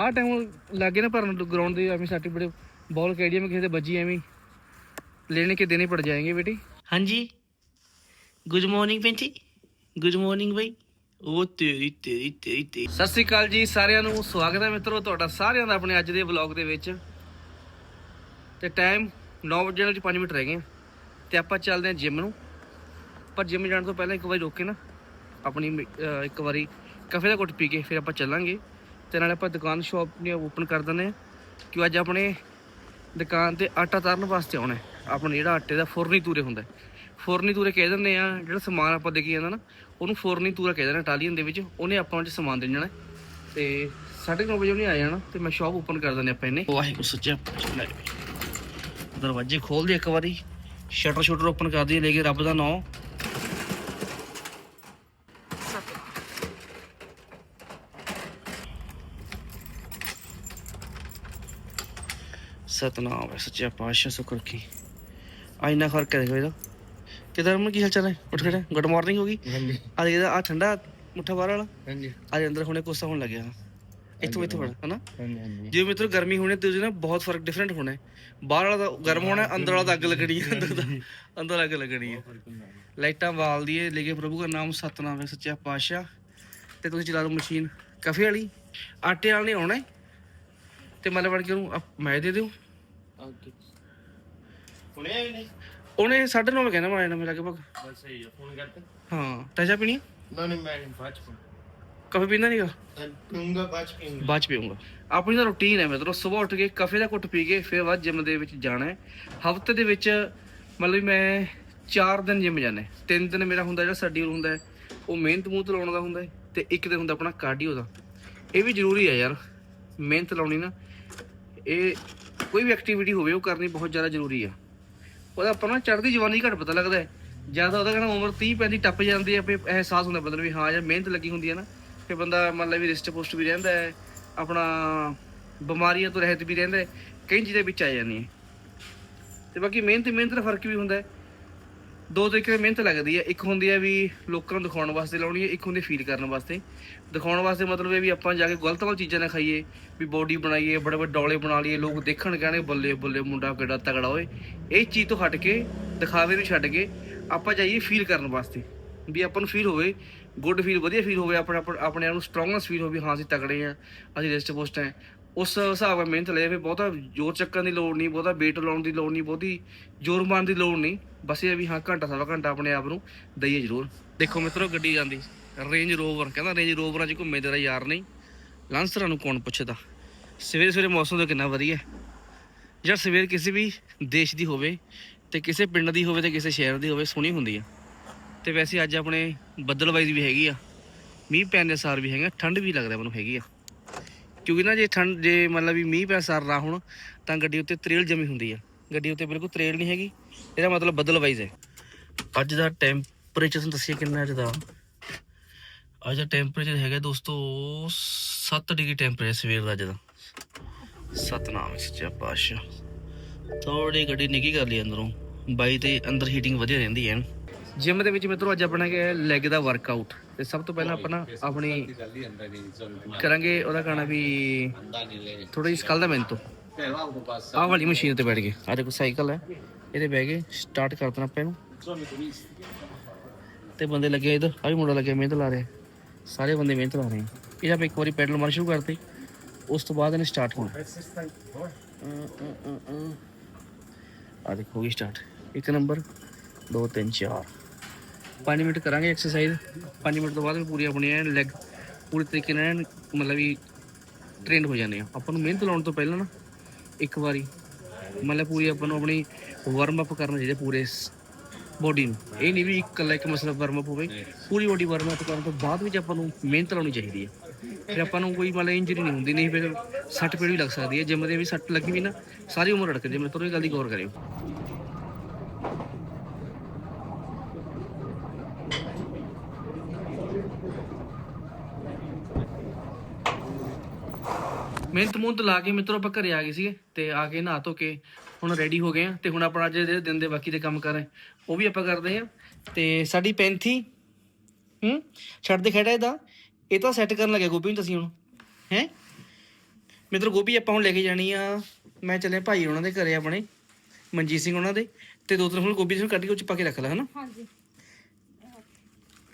ਆਹ ਟਾਈਮ ਲੱਗੇ ਨਾ ਭਰਨ ਗਰਾਊਂਡ ਦੇ ਐਵੇਂ ਸਾਡੀ ਬੜੇ ਬॉल ਕਿਹੜੀ ਮੈਂ ਕਿਸੇ ਦੇ ਐਵੇਂ ਲੈਣੇ ਕੇ ਦੇਣੇ ਪੜ ਜਾਏਗੇ ਬੇਟੀ। ਹਾਂਜੀ। ਗੁੱਡ ਮਾਰਨਿੰਗ ਬੇਟੀ ਗੁੱਡ ਮਾਰਨਿੰਗ ਬਈ। ਉਹ ਤੇਰੀ ਤੇਰੀ ਤੇਰੀ ਤੇ ਸਤਿ ਸ੍ਰੀ ਅਕਾਲ ਜੀ ਸਾਰਿਆਂ ਨੂੰ। ਸਵਾਗਤ ਹੈ ਮਿੱਤਰੋ ਤੁਹਾਡਾ ਸਾਰਿਆਂ ਦਾ ਆਪਣੇ ਅੱਜ ਦੇ ਵਲੌਗ ਦੇ ਵਿੱਚ। ਤੇ ਟਾਈਮ 9 ਵਜੇ ਨਾਲ 5 ਮਿੰਟ ਰਹਿ ਗਏ ਤੇ ਆਪਾਂ ਚੱਲਦੇ ਹਾਂ ਜਿਮ ਨੂੰ। ਪਰ ਜਿਮ ਜਾਣ ਤੋਂ ਪਹਿਲਾਂ ਇੱਕ ਵਾਰੀ ਰੋਕ ਕੇ ਨਾ ਆਪਣੀ ਇੱਕ ਵਾਰੀ ਕਫੇ ਦਾ ਕੁੱਟ ਪੀ ਕੇ ਫਿਰ ਆਪਾਂ ਚੱਲਾਂਗੇ। ਤੇ ਨਾਲੇ ਆਪਾਂ ਦੁਕਾਨ ਸ਼ਾਪ ਨੇ ਓਪਨ ਕਰ ਦਿੰਦੇ ਆ ਕਿ ਅੱਜ ਆਪਣੇ ਦੁਕਾਨ ਤੇ ਆਟਾ ਤਾਰਨ ਵਾਸਤੇ ਆਉਣਾ ਆਪਣੇ ਜਿਹੜਾ ਆਟੇ ਦਾ ਫੁਰਨੀ ਤੂਰੇ ਹੁੰਦਾ ਹੈ। ਫੁਰਨੀ ਤੂਰੇ ਕਹਿ ਦਿੰਦੇ ਆ ਜਿਹੜਾ ਸਮਾਨ ਆਪਾਂ ਦੇ ਕੇ ਜਾਂਦਾ ਨਾ, ਉਹਨੂੰ ਫੁਰਨੀ ਤੂਰਾ ਕਹਿ ਦਿੰਦੇ ਇਟਾਲੀਅਨ ਦੇ ਵਿੱਚ, ਉਹਨੇ ਆਪਾਂ ਉਹ 'ਚ ਸਮਾਨ ਦੇ ਜਾਣਾ ਹੈ। ਤੇ 9:30 ਵਜੇ ਉਹਨੇ ਆ ਜਾਣਾ, ਤੇ ਮੈਂ ਸ਼ਾਪ ਓਪਨ ਕਰ ਦਿੰਦੇ ਆਪਾਂ ਇਹਨੇ ਵਾਹਿਗੁਰੂ ਸੱਚਾ ਦਰਵਾਜ਼ੇ ਖੋਲ ਦੇ ਇੱਕ ਵਾਰੀ, ਸ਼ਟਰ ਸ਼ਟਰ ਓਪਨ ਕਰ ਦਈਏ, ਲੈ ਕੇ ਰੱਬ ਦਾ ਨਾਮ ਸਤਨਾਮ ਹੈ ਸੱਚਾ ਪਾਤਸ਼ਾਹ ਸੁਖ ਰੱਖੀ। ਆ ਇੰਨਾ ਫ਼ਰਕ ਹੈ ਦੇਖੋ ਇਹਦਾ। ਕਿਦਾਂ ਰਮਨ ਕੀ ਹਾਲ ਚਾਲ ਹੈ? ਉੱਠ ਖੜਾ ਗੁੱਡ ਮਾਰਨਿੰਗ ਹੋ ਗਈ। ਹਾਂਜੀ। ਆ ਇਹਦਾ ਆ ਠੰਡਾ ਮੁੱਠਾ ਬਾਹਰ ਵਾਲਾ। ਹਾਂਜੀ। ਆ ਅੰਦਰ ਹੁਣੇ ਕੋਸਾ ਹੋਣ ਲੱਗਿਆ। ਇੱਥੋਂ ਇੱਥੋਂ ਫੜ ਹਨਾ? ਹਾਂਜੀ ਹਾਂਜੀ। ਜਿਵੇਂ ਮਿੱਤਰੋ ਗਰਮੀ ਹੋਣੀ ਤੇ ਉਹਦੇ ਨਾਲ ਬਹੁਤ ਫ਼ਰਕ ਡਿਫਰੈਂਟ ਹੋਣਾ ਹੈ। ਬਾਹਰ ਵਾਲਾ ਤਾਂ ਗਰਮ ਹੋਣਾ ਹੈ, ਅੰਦਰ ਵਾਲਾ ਤਾਂ ਅੱਗ ਲੱਗਣੀ ਹੈ ਅੰਦਰ ਦਾ ਅੰਦਰ ਅੱਗ ਲੱਗਣੀ ਹੈ। ਲਾਈਟਾਂ ਬਾਲ ਦੀਏ ਲੈ ਕੇ ਪ੍ਰਭੂ ਦਾ ਨਾਮ ਸਤਨਾਮ ਹੈ ਸੱਚਾ ਪਾਤਸ਼ਾਹ ਤੇ ਤੁਸੀਂ ਚਲਾ ਲਓ ਮਸ਼ੀਨ। ਕਾਫੀ ਵਾਲੀ। ਆਟੇ ਵਾਲੀ ਨਹੀਂ ਆਉਣਾ। ਤੇ ਮਤਲਬ ਬਣ ਕੇ ਉਹਨੂੰ ਮੈਂ ਦੇ ਦਿਓ। ਓਕੇ ਹੁਣੇ ਆਏ ਨਹੀਂ? ਉਹਨੇ 9:30 ਵਜੇ ਕਹਿੰਦਾ ਮੈਂ ਮੇਰੇ ਲਗਭਗ ਬਸ ਸਹੀ ਹੈ ਫੋਨ ਕਰਤੇ। ਹਾਂ ਤਾਜਾ ਪੀਣੀ? ਨਾ ਨਹੀਂ ਮੈਂ ਬਾਅਦ ਚ ਕਾਫੀ ਪੀਂਦਾ ਨਹੀਂਗਾ ਪੀਉਂਗਾ ਬਾਅਦ ਚ ਪੀਉਂਗਾ ਬਾਅਦ ਚ ਪੀਊਂਗਾ। ਆਪਣੀ ਤਾਂ ਰੁਟੀਨ ਹੈ ਮਤਲਬ ਸਵੇਰ ਉੱਠ ਕੇ ਕਾਫੇ ਦਾ ਘੁੱਟ ਪੀ ਕੇ ਫਿਰ ਬਾਅਦ ਜਿਮ ਦੇ ਵਿੱਚ ਜਾਣਾ ਹੈ। ਹਫ਼ਤੇ ਦੇ ਵਿੱਚ ਮਤਲਬ ਮੈਂ 4 ਦਿਨ ਜਿਮ ਜਾਣਾ ਹੈ। ਤਿੰਨ ਦਿਨ ਮੇਰਾ ਹੁੰਦਾ ਜਿਹੜਾ ਸ਼ਡਿਊਲ ਹੁੰਦਾ ਹੈ ਉਹ ਮਿਹਨਤ ਮੂਹਤ ਲਾਉਣ ਦਾ ਹੁੰਦਾ ਹੈ ਤੇ ਇੱਕ ਦਿਨ ਹੁੰਦਾ ਆਪਣਾ ਕਾਰਡੀਓ ਦਾ। ਇਹ ਵੀ ਜ਼ਰੂਰੀ ਹੈ ਯਾਰ ਮਿਹਨਤ ਲਾਉਣੀ ਨਾ। ਇਹ ਕੋਈ ਵੀ ਐਕਟੀਵਿਟੀ ਹੋਵੇ, ਉਹ ਕਰਨੀ ਬਹੁਤ ਜ਼ਿਆਦਾ ਜ਼ਰੂਰੀ ਆ। ਉਹਦਾ ਆਪਾਂ ਨੂੰ ਨਾ ਚੜ੍ਹਦੀ ਜਵਾਨੀ ਘੱਟ ਪਤਾ ਲੱਗਦਾ ਹੈ। ਜ਼ਿਆਦਾ ਉਹਦਾ ਕਹਿੰਦਾ ਉਮਰ 30 35 ਟੱਪ ਜਾਂਦੀ ਹੈ, ਫਿਰ ਅਹਿਸਾਸ ਹੁੰਦਾ ਬੰਦੇ ਵੀ ਹਾਂ, ਯਾਰ ਮਿਹਨਤ ਲੱਗੀ ਹੁੰਦੀ ਹੈ ਨਾ। ਫਿਰ ਬੰਦਾ ਮੰਨ ਮਤਲਬ ਵੀ ਰਿਸਟ ਪੁਸ਼ਟ ਵੀ ਰਹਿੰਦਾ ਹੈ, ਆਪਣਾ ਬਿਮਾਰੀਆਂ ਤੋਂ ਰਹਿਤ ਵੀ ਰਹਿੰਦਾ ਹੈ, ਕਈ ਚੀਜ਼ਾਂ ਵਿੱਚ ਆ ਜਾਂਦੀਆਂ। ਤੇ ਬਾਕੀ ਮਿਹਨਤ ਮਿਹਨਤ ਦਾ ਫ਼ਰਕ ਵੀ ਹੁੰਦਾ ਹੈ। ਦੋ ਤਰੀਕੇ ਦੀ ਮਿਹਨਤ ਲੱਗਦੀ ਹੈ। ਇੱਕ ਹੁੰਦੀ ਹੈ ਵੀ ਲੋਕਾਂ ਨੂੰ ਦਿਖਾਉਣ ਵਾਸਤੇ ਲਾਉਣੀ ਹੈ, ਇੱਕ ਹੁੰਦੀ ਫੀਲ ਕਰਨ ਵਾਸਤੇ। ਦਿਖਾਉਣ ਵਾਸਤੇ ਮਤਲਬ ਇਹ ਵੀ ਆਪਾਂ ਜਾ ਕੇ ਗਲਤ ਗਲਤ ਚੀਜ਼ਾਂ ਨਾ ਖਾਈਏ, ਵੀ ਬੋਡੀ ਬਣਾਈਏ, ਬੜੇ ਬੜੇ ਡੋਲੇ ਬਣਾ ਲਈਏ, ਲੋਕ ਦੇਖਣ ਕਹਿਣੇ ਬੱਲੇ ਬੱਲੇ ਮੁੰਡਾ ਕਿੱਡਾ ਤਗੜਾ ਓਏ। ਇਹ ਚੀਜ਼ ਤੋਂ ਹਟ ਕੇ, ਦਿਖਾਵੇ ਨੂੰ ਛੱਡ ਕੇ ਆਪਾਂ ਜਾਈਏ ਫੀਲ ਕਰਨ ਵਾਸਤੇ। ਵੀ ਆਪਾਂ ਨੂੰ ਫੀਲ ਹੋਵੇ ਗੁੱਡ ਫੀਲ ਵਧੀਆ ਫੀਲ ਹੋਵੇ, ਆਪਣੇ ਆਪਣੇ ਆਪ ਨੂੰ ਸਟਰੋਂਗਨੈਸ ਫੀਲ ਹੋਵੇ ਹਾਂ ਅਸੀਂ ਤਗੜੇ ਆ ਅਸੀਂ ਰਿਸਟ ਪੋਸਟ ਹੈ। ਉਸ ਹਿਸਾਬ ਨਾਲ ਮਿਹਨਤ ਲੈ ਫਿਰ ਬਹੁਤਾ ਜ਼ੋਰ ਚੱਕਣ ਦੀ ਲੋੜ ਨਹੀਂ, ਬਹੁਤਾ weight ਲਾਉਣ ਦੀ ਲੋੜ ਨਹੀਂ, ਬਹੁਤੀ ਜ਼ੋਰ ਮਾਰਨ ਦੀ ਲੋੜ ਨਹੀਂ। ਬਸ ਇਹ ਆ ਵੀ ਹਾਂ, ਘੰਟਾ ਸਵਾ ਘੰਟਾ ਆਪਣੇ ਆਪ ਨੂੰ ਦਈਏ ਜ਼ਰੂਰ। ਦੇਖੋ ਮਿੱਤਰੋ, ਗੱਡੀ ਜਾਂਦੀ। ਰੇਂਜ ਰੋਵਰ ਕਹਿੰਦਾ ਰੇਂਜ ਰੋਵਰਾਂ 'ਚ ਘੁੰਮੇ ਤੇਰਾ ਯਾਰ ਨਹੀਂ। ਲਾਂਸਰਾਂ ਨੂੰ ਕੌਣ ਪੁੱਛਦਾ? ਸਵੇਰੇ ਸਵੇਰੇ ਮੌਸਮ ਦਾ ਕਿੰਨਾ ਵਧੀਆ ਹੈ। ਜਦ ਸਵੇਰ ਕਿਸੇ ਵੀ ਦੇਸ਼ ਦੀ ਹੋਵੇ ਤੇ ਕਿਸੇ ਪਿੰਡ ਦੀ ਹੋਵੇ ਤੇ ਕਿਸੇ ਸ਼ਹਿਰ ਦੀ ਹੋਵੇ, ਸੋਹਣੀ ਹੁੰਦੀ ਆ। ਤੇ ਵੈਸੇ ਅੱਜ ਆਪਣੇ ਬੱਦਲਬਾਈ ਵੀ ਹੈਗੀ ਆ। ਮੀਂਹ ਪੈਣ ਦੇ ਸਾਰ ਵੀ ਹੈਗਾ ਠੰਡ ਵੀ ਲੱਗਦਾ ਮੈਨੂੰ ਹੈਗੀ ਆ। ਕਿਉਂਕਿ ਨਾ ਜੇ ਠੰਡ, ਜੇ ਮਤਲਬ ਵੀ ਮੀਂਹ ਪੈ ਸਾਰ ਨਾ ਹੁਣ, ਤਾਂ ਗੱਡੀ ਉੱਤੇ ਤਰੇਲ ਜਮੀ ਹੁੰਦੀ ਆ। ਗੱਡੀ ਉੱਤੇ ਬਿਲਕੁਲ ਤਰੇਲ ਨਹੀਂ ਹੈਗੀ। ਇਹਦਾ ਮਤਲਬ ਬੱਦਲਵਾਈਜ਼ ਹੈ। ਅੱਜ ਦਾ ਟੈਂਪਰੇਚਰ ਤੁਹਾਨੂੰ ਦੱਸਿਆ ਕਿੰਨਾ ਅੱਜ ਦਾ। ਅੱਜ ਦਾ ਟੈਂਪਰੇਚਰ ਹੈਗਾ ਦੋਸਤੋ 7 ਡਿਗਰੀ ਟੈਂਪਰੇਚਰ ਸਵੇਰ ਦਾ ਅੱਜ ਦਾ। ਸਤਨਾਮ ਸੱਚਾ ਪਾਤਸ਼ਾਹ। ਥੋੜੀ ਗੱਡੀ ਨਿੱਕੀ ਕਰ ਲਈ ਅੰਦਰੋਂ। ਬਾਈ ਤੇ ਅੰਦਰ ਹੀਟਿੰਗ ਵਧੀਆ ਰਹਿੰਦੀ ਹੈ। ਜਿਮ ਦੇ ਵਿੱਚ ਮਿੱਤਰੋ ਅੱਜ ਆਪਣਾ ਹੈ ਲੈਗ ਦਾ ਵਰਕਆਊਟ ਤੇ ਸਭ ਤੋਂ ਪਹਿਲਾਂ ਆਪਣਾ ਆਪਣੀ ਕਰਾਂਗੇ ਉਹਦਾ ਕਹਣਾ ਵੀ ਥੋੜੀ ਸਕਲ ਦਾ ਮੈਨੂੰ ਤੋਂ। ਆਹ ਵਾਲੀ ਮਸ਼ੀਨ ਤੇ ਬੈਠ ਗਏ। ਆ ਦੇਖੋ ਸਾਈਕਲ ਹੈ। ਇਹਦੇ ਬਹਿ ਗਏ ਸਟਾਰਟ ਕਰ ਦੇਣਾ ਆਪਾਂ ਇਹਨੂੰ। ਤੇ ਬੰਦੇ ਲੱਗੇ ਇਧਰ ਆ ਵੀ ਮੁੰਡਾ ਲੱਗਿਆ ਮਿਹਨਤ ਲਾ ਰਿਹਾ। ਸਾਰੇ ਬੰਦੇ ਮਿਹਨਤ ਲਾ ਰਹੇ ਇਹ ਆਪਾਂ ਇੱਕ ਵਾਰੀ ਪੈਡਲ ਮਾਰ ਸ਼ੁਰੂ ਕਰਤੇ। ਉਸ ਤੋਂ ਬਾਅਦ ਇਹਨੇ ਸਟਾਰਟ ਹੋਣਾ। ਆ ਦੇਖੋ ਹੋ ਗਈ ਸਟਾਰਟ ਇੱਕ ਨੰਬਰ 2 3 4 5 ਮਿੰਟ ਕਰਾਂਗੇ ਐਕਸਰਸਾਈਜ਼ 5 ਮਿੰਟ ਤੋਂ ਬਾਅਦ ਪੂਰੀ ਆਪਣੀ ਐਨ ਲੈਗ ਪੂਰੀ ਤਰੀਕੇ ਨਾਲ ਐਨ ਮਤਲਬ ਵੀ ਟ੍ਰੇਨਡ ਹੋ ਜਾਂਦੇ ਆ। ਆਪਾਂ ਨੂੰ ਮਿਹਨਤ ਲਾਉਣ ਤੋਂ ਪਹਿਲਾਂ ਨਾ ਇੱਕ ਵਾਰੀ ਮਤਲਬ ਪੂਰੀ ਆਪਾਂ ਨੂੰ ਆਪਣੀ ਵਾਰਮ ਅਪ ਕਰਨਾ ਚਾਹੀਦਾ ਪੂਰੇ ਬੋਡੀ ਨੂੰ। ਇਹ ਨਹੀਂ ਵੀ ਇਕੱਲਾ ਇੱਕ ਮਸਲਾ ਵਾਰਮ ਅਪ ਹੋਵੇ, ਪੂਰੀ ਬੋਡੀ ਵਾਰਮ ਅਪ ਕਰਨ ਤੋਂ ਬਾਅਦ ਵਿੱਚ ਆਪਾਂ ਨੂੰ ਮਿਹਨਤ ਲਾਉਣੀ ਚਾਹੀਦੀ ਹੈ ਫਿਰ ਆਪਾਂ ਨੂੰ ਕੋਈ ਮਤਲਬ ਇੰਜਰੀ ਨਹੀਂ ਹੁੰਦੀ, ਨਹੀਂ ਫਿਰ ਸੱਟ ਪੇੜ ਵੀ ਲੱਗ ਸਕਦੀ ਹੈ ਜਿਮ ਦੇ ਵੀ ਸੱਟ ਲੱਗੀ ਵੀ ਨਾ, ਸਾਰੀ ਉਮਰ ਅੜਕ ਹੈ ਮੈਂ ਤੁਹਾਨੂੰ ਇਹ ਗੱਲ ਦੀ ਗੌਰ ਕਰਿਓ। ਮਿਹਨਤ ਮੁਹਨਤ ਲਾ ਕੇ ਮਿੱਤਰੋ ਆਪਾਂ ਘਰੇ ਆ ਗਏ ਸੀਗੇ ਤੇ ਆ ਕੇ ਨਹਾ ਧੋ ਕੇ ਹੁਣ ਰੈਡੀ ਹੋ ਗਏ ਆ ਤੇ ਹੁਣ ਆਪਣਾ ਅੱਜ ਦੇ ਦਿਨ ਦੇ ਬਾਕੀ ਦੇ ਕੰਮ ਕਰ ਰਹੇ ਉਹ ਵੀ ਆਪਾਂ ਕਰਦੇ ਆ ਤੇ ਸਾਡੀ ਪੈਂਥੀ ਹੂੰ? ਛੱਡ ਦੇ ਖੜਾ ਇਹਦਾ। ਇਹ ਤਾਂ ਸੈੱਟ ਕਰਨ ਲੱਗਿਆ ਗੋਪੀ ਨੂੰ ਤੁਸੀਂ ਹੁਣ ਹੈ? ਮਿੱਤਰ ਗੋਭੀ ਆਪਾਂ ਹੁਣ ਲੈ ਕੇ ਜਾਣੀ ਆ। ਮੈਂ ਚੱਲਿਆ ਭਾਈ ਉਹਨਾਂ ਦੇ ਘਰੇ ਆਪਣੇ ਮਨਜੀਤ ਸਿੰਘ ਉਹਨਾਂ ਦੇ। ਤੇ ਦੋ ਤਿੰਨ ਫੁੱਲ ਗੋਭੀ ਨੂੰ ਕੱਢ ਕੇ ਉਹ ਚ ਪਾ ਕੇ ਰੱਖ ਲੈ ਹਨਾ? ਹਾਂਜੀ।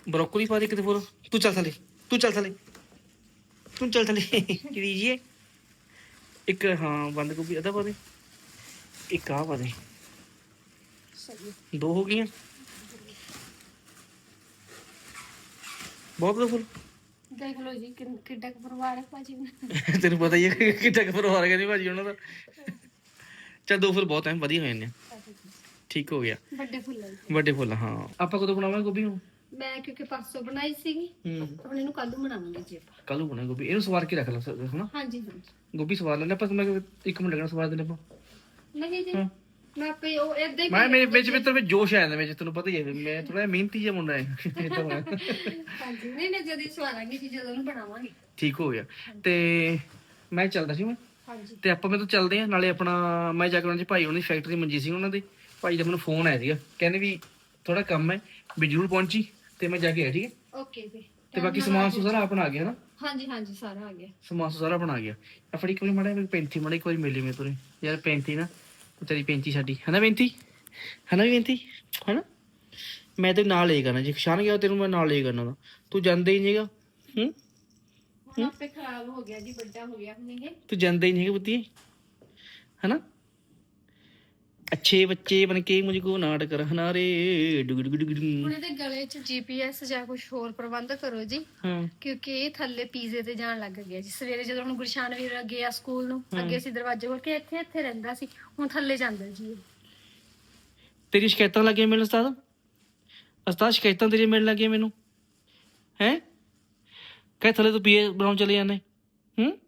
ਬਰੋਕਲੀ ਪਾ ਦੇ ਕਿਤੇ ਫੁੱਲ ਤੂੰ ਚੱਲ ਥਲੇ ਤੂੰ ਚੱਲ ਥਲੇ। ਤੂੰ ਚੱਲ ਥਲੇ। ਕਿਹੜੀ ਜੀ ਹੈ? ਇੱਕ ਹਾਂ ਬੰਦ ਗੋਭੀ ਅਦਾ ਪਾ ਦੇ। ਇੱਕ ਆ ਪਾ ਦੇ। ਸਹੀ ਦੋ ਹੋ ਗਈਆਂ। ਬਹੁਤ ਬਹੁਤ ਫੁੱਲ। ਦੇਖ ਲਓ ਜੀ ਕਿੰਨ- ਕਿੱਡਾ ਕੁ ਪਰਿਵਾਰ ਹੈ ਭਾਜੀ ਤੈਨੂੰ ਪਤਾ ਹੀ ਹੈ ਕਿੱਡਾ ਕੁ ਪਰਿਵਾਰ ਹੈ ਨਹੀਂ ਭਾਜੀ ਉਹਨਾਂ ਦਾ। ਚੱਲ ਦੋ ਫੁੱਲ ਬਹੁਤ ਐ ਵਧੀਆ ਹੋ ਜਾਂਦੇ ਆ। ਠੀਕ ਹੋ ਗਿਆ। ਵੱਡੇ ਫੁੱਲ ਹੈ ਜੀ। ਵੱਡੇ ਫੁੱਲ ਹਾਂ। ਆਪਾਂ ਕਦੋਂ ਬਣਾਵਾਂਗੇ ਗੋਭੀ ਨੂੰ ਮੈਂ ਕਿਉਂਕਿ ਪਰਸੋਂ ਬਣਾਈ ਸੀਗੀ। ਹੂੰ। ਹੁਣ ਇਹਨੂੰ ਕੱਲ ਨੂੰ ਬਣਾਵਾਂਗੇ ਜੀ ਆਪਾਂ। ਕੱਲ ਨੂੰ ਬਣਾਵਾਂਗੇ ਗੋਭੀ। ਇਹਨੂੰ ਸਵਾਰ ਕੇ ਰੱਖ ਲਾ ਸਕਦੇ ਹਨਾ? ਹਾਂਜੀ ਹਾਂਜੀ। ਗੋਭੀ ਸਵਾਰ ਲੈਣਾ ਆਪਾਂ ਮੈਂ ਕਿਹਾ ਇੱਕ ਮਿੰਟ ਲੱਗਣਾ ਸਵਾਰ ਦੇਣੇ ਆਪਾਂ। ਨਹੀਂ ਜੀ ਹਾਂ। ਮੈਂ ਆਪੇ ਉਹ ਹੀ ਮੈਂ ਮੇਰੇ ਵਿੱਚ ਮਿੱਤਰ ਵਿੱਚ ਜੋਸ਼ ਆਇਆ ਵਿੱਚ ਤੈਨੂੰ ਪਤਾ ਹੀ ਹੈ ਮੈਂ ਥੋੜਾ ਮਿਹਨਤੀ ਜਿਹਾ ਮੁੰਡਾ ਹੈ। ਇਹ ਤਾਂ ਮੈਂ- ਹਾਂਜੀ ਨਹੀਂ ਨਹੀਂ ਜਦ ਹੀ ਸਵਾਰਾਂਗੇ ਜੀ ਜਦੋਂ ਨੂੰ ਬਣਾਵਾਂਗੇ। ਠੀਕ ਹੋ ਗਿਆ। ਤੇ ਮੈਂ ਚੱਲਦਾ ਸੀ ਮੈਂ ਹਾਂਜੀ। ਤੇ ਆਪਾਂ ਮੈਂ ਤਾਂ ਚੱਲਦੇ ਆ ਨਾਲੇ ਆਪਣਾ ਮੈਂ ਜਾ ਕੇ ਉਹਨਾਂ ਦੀ ਭਾਈ ਉਹਨਾਂ ਦੀ ਫੈਕਟਰੀ ਮਨਜੀਤ ਸਿੰਘ ਉਹਨਾਂ ਦੀ। ਭਾਈ ਦਾ ਮੈਨੂੰ ਫੋਨ ਆਇਆ ਸੀਗਾ। ਕਹਿੰਦੇ ਵੀ ਥੋੜਾ ਕੰਮ ਹੈ ਵੀ ਜ਼ਰੂਰ ਪਹੁੰਚੀ। ਤੇ ਮੈਂ ਜਾ ਕੇ ਆਇਆ ਠੀਕ ਹੈ? ਓਕੇ ਜੀ ਤੇ ਬਾਕੀ ਸਮਾਨ ਸੂ ਸਾਰਾ ਆਪਣਾ ਆ ਗਿਆ ਨਾ? ਹਾਂਜੀ ਹਾਂਜੀ ਸਾਰਾ ਆ ਗਿਆ। ਸਮਾਨ ਸੂ ਸਾਰਾ ਆਪਣਾ ਆ ਗਿਆ। ਆ ਫੜੀ ਕੋਈ ਮੜਾ 35 ਮੜਾ ਇੱਕ ਵਾਰੀ ਮਿਲੀ ਮੇ ਤੁਰੇ ਯਾਰ 35 ਨਾ ਤੇਰੀ 35 ਸਾਡੀ ਹਨਾ 35 ਹਨਾ ਵੀ 35 ਹਨਾ ਮੈਂ ਤੇ ਨਾਲ ਲੈ ਕਰਨਾ ਜੇ ਸ਼ਾਨ ਗਿਆ ਤੈਨੂੰ ਮੈਂ ਨਾਲ ਲੈ ਕਰਨਾ ਤੂੰ ਜਾਂਦਾ ਹੀ ਨਹੀਂਗਾ ਹੂੰ? ਹੁਣ ਆਪੇ ਖਰਾਬ ਹੋ ਗਿਆ ਜੀ ਵੱਡਾ ਹੋ ਗਿਆ ਹੁਣ ਇਹ। ਤੂੰ ਜਾਂਦਾ ਹੀ ਨਹੀਂ ਹੈ ਬੁੱਤੀ ਹਨਾ ਅੱਛੇ ਬੱਚੇ ਬਣ ਕੇ ਮੁਝ ਕੋ ਨਾਟਕ ਰਹਿਣਾ ਰੇ। ਡੁਗ ਡੁਗ ਡੁਗ ਡੁਗ। ਹੁਣ ਇਹਦੇ ਗਲੇ 'ਚ ਜੀਪੀਐਸ ਜਾਂ ਕੁਝ ਹੋਰ ਪ੍ਰਬੰਧ ਕਰੋ ਜੀ। ਹਾਂ। ਕਿਉਂਕਿ ਇਹ ਥੱਲੇ ਪੀਜ਼ੇ ਤੇ ਜਾਣ ਲੱਗ ਗਿਆ ਜੀ। ਸਵੇਰੇ ਜਦੋਂ ਹੁਣ ਗੁਰਸ਼ਾਨ ਵੀਰ ਗਿਆ ਸਕੂਲ ਨੂੰ ਅੱਗੇ ਅਸੀਂ ਦਰਵਾਜ਼ੇ ਖੋਲ ਕੇ ਇੱਥੇ ਇੱਥੇ ਰਹਿੰਦਾ ਸੀ। ਹੁਣ ਥੱਲੇ ਜਾਂਦਾ ਜੀ ਇਹ। ਤੇਰੀ ਸ਼ਿਕਾਇਤਾਂ ਲੱਗੀਆਂ ਮੈਨੂੰ ਉਸਤਾਦ? ਉਸਤਾਦ ਸ਼ਿਕਾਇਤਾਂ ਤੇਰੀ ਮਿਲਣ ਲੱਗੀਆਂ ਮੈਨੂੰ। ਹੈ? ਕਹਿ ਥਲੇ ਤੂੰ ਪੀਏ ਬਣਾਉਣ ਚਲੇ ਜਾਂਦੇ। ਹੂੰ?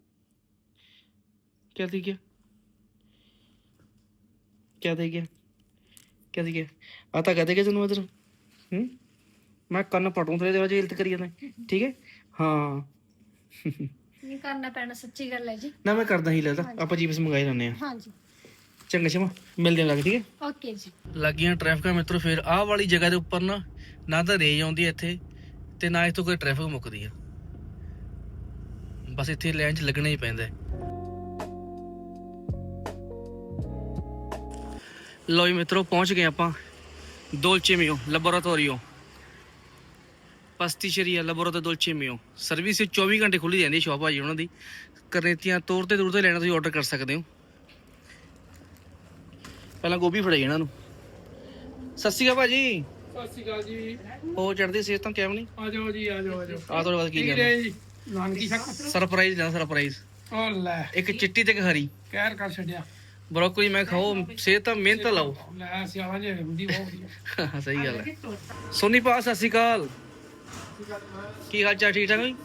ਕਿਆ ਦੀ ਗਿਆ ਕਿਆ ਦੇ ਗਿਆ ਕਿਆ ਦੇ ਗਿਆ ਆ ਤਾਂ ਕਹਦੇ ਕਿ ਤੈਨੂੰ ਇਧਰ। ਹੂੰ? ਮੈਂ ਕੰਨ ਪਟੂ ਤੇਰੇ ਦੇ ਵਜੇ ਇਲਤ ਕਰੀ ਜਾਂਦਾ। ਠੀਕ ਹੈ? ਹਾਂ। ਨਹੀਂ ਕਰਨਾ ਪੈਣਾ ਸੱਚੀ ਗੱਲ ਹੈ ਜੀ। ਨਾ ਮੈਂ ਕਰਦਾ ਹੀ ਲੈਦਾ ਆਪਾਂ ਜੀਪਸ ਮੰਗਾਈ ਜਾਂਦੇ ਆ ਹਾਂਜੀ। ਚੰਗਾ ਸ਼ਮਾ। ਮਿਲਦੇ ਲੱਗ ਠੀਕ ਹੈ? ਓਕੇ ਜੀ। ਲੱਗੀਆਂ ਟ੍ਰੈਫਿਕਾਂ ਮਿੱਤਰੋ ਫਿਰ ਆਹ ਵਾਲੀ ਜਗ੍ਹਾ ਦੇ ਉੱਪਰ ਨਾ ਨਾ ਤਾਂ ਰੇਂਜ ਆਉਂਦੀ ਹੈ ਇੱਥੇ ਤੇ ਨਾ ਇੱਥੋਂ ਕੋਈ ਟ੍ਰੈਫਿਕ ਮੁੱਕਦੀ ਆ। ਬਸ ਇੱਥੇ ਲਾਈਨ 'ਚ ਲੱਗਣਾ ਹੀ ਪੈਂਦਾ ਹੈ। ਲਓ ਜੀ ਮਿੱਤਰੋ ਪਹੁੰਚ ਗਏ ਆਪਾਂ ਦੋਲਚੇ ਮਿਓ ਲੈਬੋਰੇਟੋਰੀਓ ਪਸਤੀਸ਼ਰੀਆ ਲੈਬੋਰੇਟੋਰੀ ਦੋਲਚੇ ਮਿਓ। ਸਰਵਿਸ 24 ਘੰਟੇ ਖੁੱਲੀ ਜਾਂਦੀ ਸ਼ਾਪ ਆ ਜੀ ਉਹਨਾਂ ਦੀ। ਕਰਨੇਤੀਆਂ ਤੌਰ ਤੇ ਦੂਰ ਤੇ ਲੈਣਾ ਤੁਸੀਂ ਆਰਡਰ ਕਰ ਸਕਦੇ ਹੋ। ਪਹਿਲਾਂ ਗੋਭੀ ਫੜਾਈ ਇਹਨਾਂ ਨੂੰ। ਸਤਿ ਸ਼੍ਰੀ ਅਕਾਲ ਭਾਜੀ। ਸਤਿ ਸ਼੍ਰੀ ਅਕਾਲ ਜੀ। ਉਹ ਚੜਦੀ ਸਿਹਤ ਤਾਂ ਕਿਵੇਂ ਨਹੀਂ? ਆ ਜਾਓ ਜੀ ਆ ਜਾਓ ਆ ਜਾਓ। ਆ ਤੁਹਾਡੇ ਬਾਅਦ ਕੀ ਕਰਨਾ? ਜੀ। ਨਾਨਕੀ ਸ਼ੱਕ ਸਰਪ੍ਰਾਈਜ਼ ਲੈਣਾ ਸਰਪ੍ਰਾਈਜ਼ ਓ ਲੈ। ਇੱਕ ਚਿੱਟੀ ਤੇ ਇੱਕ ਹਰੀ। ਕਹਿਰ ਕਰ ਛੱਡਿਆ। ਬਰੋਕਲੀ ਮੈਂ ਖਾਓ ਸਿਹਤ ਤਾਂ ਮਿਹਨਤ ਲਾਓ। ਲੈ ਸਿਆਲਾਂ ਜੇ ਹੁੰਦੀ ਬਹੁਤ ਵਧੀਆ ਸਹੀ ਗੱਲ ਹੈ। ਸੋਨੀ ਪਾ ਸਤਿ ਸ਼੍ਰੀ ਅਕਾਲ। ਕੀ ਹਾਲ ਚਾਲ ਠੀਕ ਠਾਕ ਜੀ?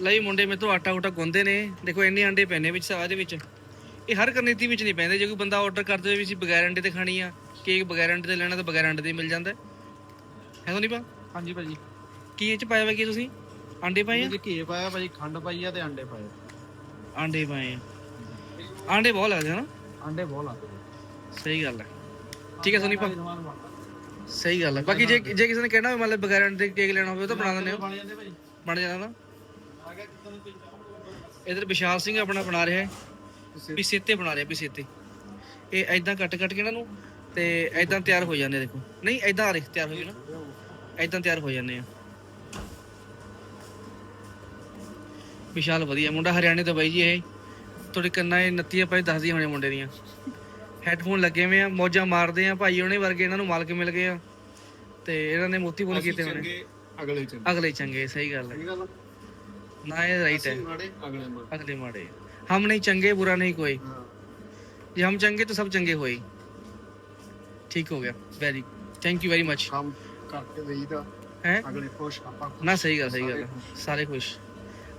ਲਈ ਮੁੰਡੇ ਮੇਰੇ ਤੋਂ ਆਟਾ ਉਟਾ ਗੁੰਦੇ ਨੇ। ਦੇਖੋ ਇੰਨੇ ਅੰਡੇ ਪੈਨੇ ਵਿੱਚ ਸਾਹ ਦੇ ਵਿੱਚ। ਇਹ ਹਰ ਕਰਨੀਤੀ ਵਿੱਚ ਨਹੀਂ ਪੈਂਦੇ। ਜੇ ਕੋਈ ਬੰਦਾ ਆਰਡਰ ਕਰਦੇ ਹੋਏ ਵੀ ਅਸੀਂ ਬਗੈਰ ਅੰਡੇ ਤੇ ਖਾਣੀ ਆ ਕੇਕ ਬਗੈਰ ਅੰਡੇ ਤੇ ਲੈਣਾ ਤਾਂ ਬਗੈਰ ਅੰਡੇ ਤੇ ਮਿਲ ਜਾਂਦਾ ਹੈ। ਹੈ ਸੋਨੀ ਪਾ ਹਾਂਜੀ ਭਾਜੀ। ਕੀ ਇਹ ਚ ਪਾਇਆ ਵਾ ਕੀ ਤੁਸੀਂ? ਅੰਡੇ ਪਾਏ ਆ? ਇਹਦੇ ਘੀ ਪਾਇਆ ਭਾਜੀ ਖੰਡ ਪਾਈ ਆ ਤੇ ਅੰਡੇ ਪਾਏ ਆ। ਆਂਡੇ ਪਾਏ ਆ। ਆਂਡੇ ਬਹੁਤ ਲੱਗਦੇ ਹਨ ਅੰਡੇ ਬਹੁਤ ਲਾਤੇ ਸਹੀ ਗੱਲ ਹੈ। ਠੀਕ ਹੈ ਸੋਨੀ ਸਹੀ ਗੱਲ ਹੈ। ਬਾਕੀ ਜੇ ਜੇ ਕਿਸੇ ਨੇ ਕਹਿਣਾ ਹੋਵੇ ਮਤਲਬ ਬਗੈਰ ਅੰਡੇ ਦੇ ਕੇਕ ਲੈਣਾ ਹੋਵੇ ਉਹ ਤਾਂ ਬਣਾ ਦਿੰਦੇ ਹੋ। ਬਣ ਜਾਂਦੇ ਭਾਜੀ ਬਣ ਜਾਂਦਾ ਨਾ। ਆ ਗਿਆ ਕਿਤੋਂ ਕੋਈ ਇਧਰ ਵਿਸ਼ਾਲ ਸਿੰਘ ਆਪਣਾ ਬਣਾ ਰਿਹਾ ਹੈ। ਪਿਸੇਤੇ ਬਣਾ ਰਿਹਾ ਪਿਸੇਤੇ ਇਹ ਐਦਾਂ ਕੱਟ ਕੱਟ ਕੇ ਇਹਨਾਂ ਨੂੰ ਤੇ ਐਦਾਂ ਤਿਆਰ ਹੋ ਜਾਂਦੇ ਆ ਦੇਖੋ। ਨਹੀਂ ਐਦਾਂ ਆ ਰਹੇ ਤਿਆਰ ਹੋ ਗਏ ਨਾ। ਐਦਾਂ ਤਿਆਰ ਹੋ ਜਾਂਦੇ ਆ। ਵਿਸ਼ਾਲ ਵਧੀਆ ਮੁੰਡਾ ਹਰਿਆਣੇ ਤੋਂ ਬਾਈ ਜੀ ਇਹ। ਤੁਹਾਡੇ ਕੰਨਾਂ 'ਚ ਨੱਤੀਆਂ ਭਾਈ ਦੱਸਦੀਆਂ ਹੋਣੇ ਮੁੰਡੇ ਦੀਆਂ। ਹੈੱਡਫੋਨ ਲੱਗੇ ਹੋਏ ਆ ਮੌਜਾਂ ਮਾਰਦੇ ਆ ਭਾਈ ਉਹਨੇ ਵਰਗੇ ਇਹਨਾਂ ਨੂੰ ਮਾਲਕ ਮਿਲ ਗਏ ਆ। ਤੇ ਇਹਨਾਂ ਨੇ ਮੋਤੀ ਪੁਣ ਕੀਤੇ ਹੋਣੇ। ਅਗਲੇ ਚੰਗੇ। ਅਗਲੇ ਚੰਗੇ ਸਹੀ ਗੱਲ ਹੈ। ਨਾ ਇਹ ਰਾਈਟ ਹੈ। ਮਾੜੇ ਅਗਲੇ ਮਾੜੇ। ਹਮ ਨਹੀਂ ਚੰਗੇ ਬੁਰਾ ਨਹੀਂ ਕੋਈ। ਜੇ ਹਮ ਚੰਗੇ ਤਾਂ ਸਭ ਚੰਗੇ ਹੋਏ। ਠੀਕ ਹੋ ਗਿਆ। Very thank you very much ਕੰਮ ਕਰਕੇ ਦੇਈਦਾ। ਹੈ? ਅਗਲੇ ਖੁਸ਼ ਆਪਾਂ ਨਾ ਸਹੀ ਗੱਲ ਸਹੀ ਗੱਲ ਸਾਰੇ ਖੁਸ਼।